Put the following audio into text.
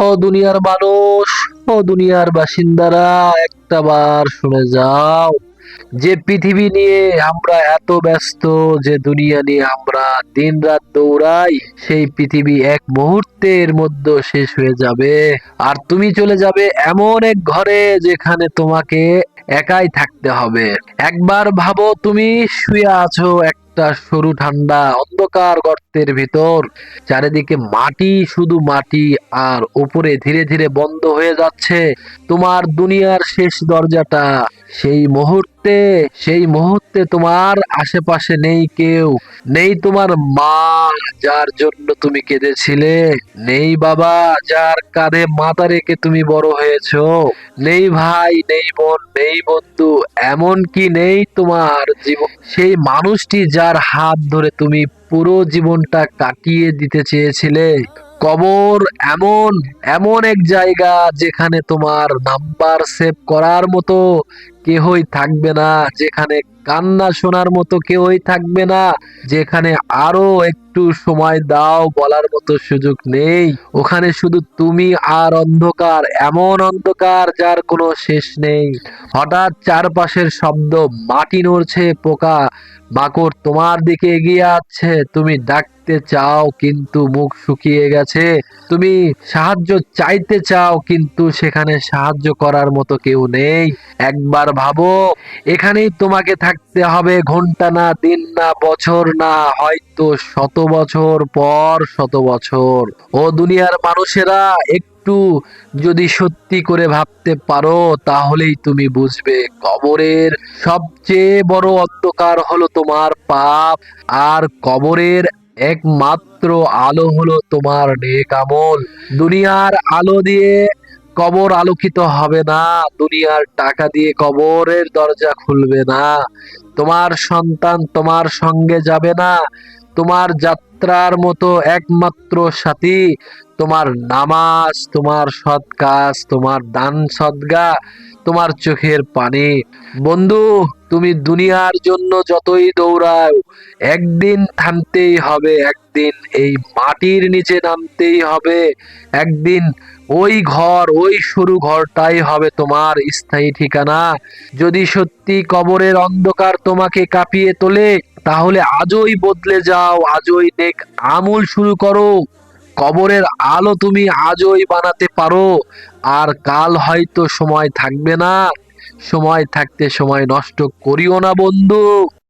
ও দুনিয়ার মানুষ, ও দুনিয়ার বাসিন্দারা, একটা বার শুনে যাও। যে পৃথিবী নিয়ে আমরা এত ব্যস্ত, যে দুনিয়া নিয়ে আমরা দিন রাত দৌড়াই, সেই পৃথিবী এক মুহূর্তের মধ্যে শেষ হয়ে যাবে। আর তুমি চলে যাবে এমন এক ঘরে যেখানে তোমাকে একাই থাকতে হবে। একবার ভাবো তুমি শুয়ে আছো একটা সরু ঠান্ডা অন্ধকার গর্তের ভিতর। চারিদিকে মাটি, শুধু মাটি, আর উপরে ধীরে ধীরে বন্ধ হয়ে যাচ্ছে তোমার দুনিয়ার শেষ দরজাটা। সেই মুহূর্তে সেই মুহূর্তে তোমার আশেপাশে নেই কেউ। নেই তোমার মা, যার জন্য তুমি কেঁদেছিলে। নেই বাবা, যার কাঁধে মাথা রেখে তুমি বড় হয়েছো। নেই ভাই, নেই বোন, নেই বন্ধু এমন কি নেই তোমার জীবন সেই মানুষটি যার হাত ধরে তুমি পুরো জীবনটা কাটিয়ে দিতে চেয়েছিলে। কবর এমন এমন এক জায়গা যেখানে তোমার নাম্বার সেভ করার মতো কেহই থাকবে না, যেখানে কান্না শোনার মতো কেউই থাকবে না, যেখানে আরও একটু সময় দাও বলার মতো সুযোগ নেই। ওখানে শুধু তুমি আর অন্ধকার, এমন অন্ধকার যার কোনো শেষ নেই। হঠাৎ চারপাশের শব্দ মাটি নড়ছে পোকা মাকড় তোমার দিকে এগিয়ে আসছে তুমি ডাকতে চাও, কিন্তু মুখ শুকিয়ে গেছে। তুমি সাহায্য চাইতে চাও, কিন্তু সেখানে সাহায্য করার মতো কেউ নেই। একবার ভাবো, এখানেই তোমাকে থাকতে হবে ঘণ্টা না, দিন না, বছর না, হয়তো শত বছর পর শত বছর। ও দুনিয়ার মানুষেরা একটু যদি সত্যি করে ভাবতে পারো, তাহলেই তুমি বুঝবে কবরের সবচেয়ে বড় অন্ধকার হলো তোমার পাপ, আর কবরের একমাত্র আলো হলো তোমার নেক আমল। দুনিয়ার আলো দিয়ে কবর আলোকিত হবে না, দুনিয়ার টাকা দিয়ে কবরের দরজা খুলবে না, তোমার সন্তান তোমার সঙ্গে যাবে না তোমার যাত্রার মতো একমাত্র সাথী, তোমার নামাজ, তোমার সৎ কাজ, তোমার দান সদ্গা, তোমার চোখের পানি। বন্ধু, তুমি দুনিয়ার জন্য যতই দৌড়াও, একদিন থামতেই হবে, একদিন এই মাটির নিচে নামতেই হবে, একদিন ওই ঘর, ওই সরু ঘরটাই হবে তোমার স্থায়ী ঠিকানা। যদি সত্যি কবরের অন্ধকার তোমাকে কাঁপিয়ে তোলে তাহলে আজই বদলে যাও, আজই নেক আমল শুরু করো। কবরের আলো তুমি আজই বানাতে পারো। আর কাল হয়তো সময় থাকবে না। সময় থাকতে সময় নষ্ট করিও না বন্ধু।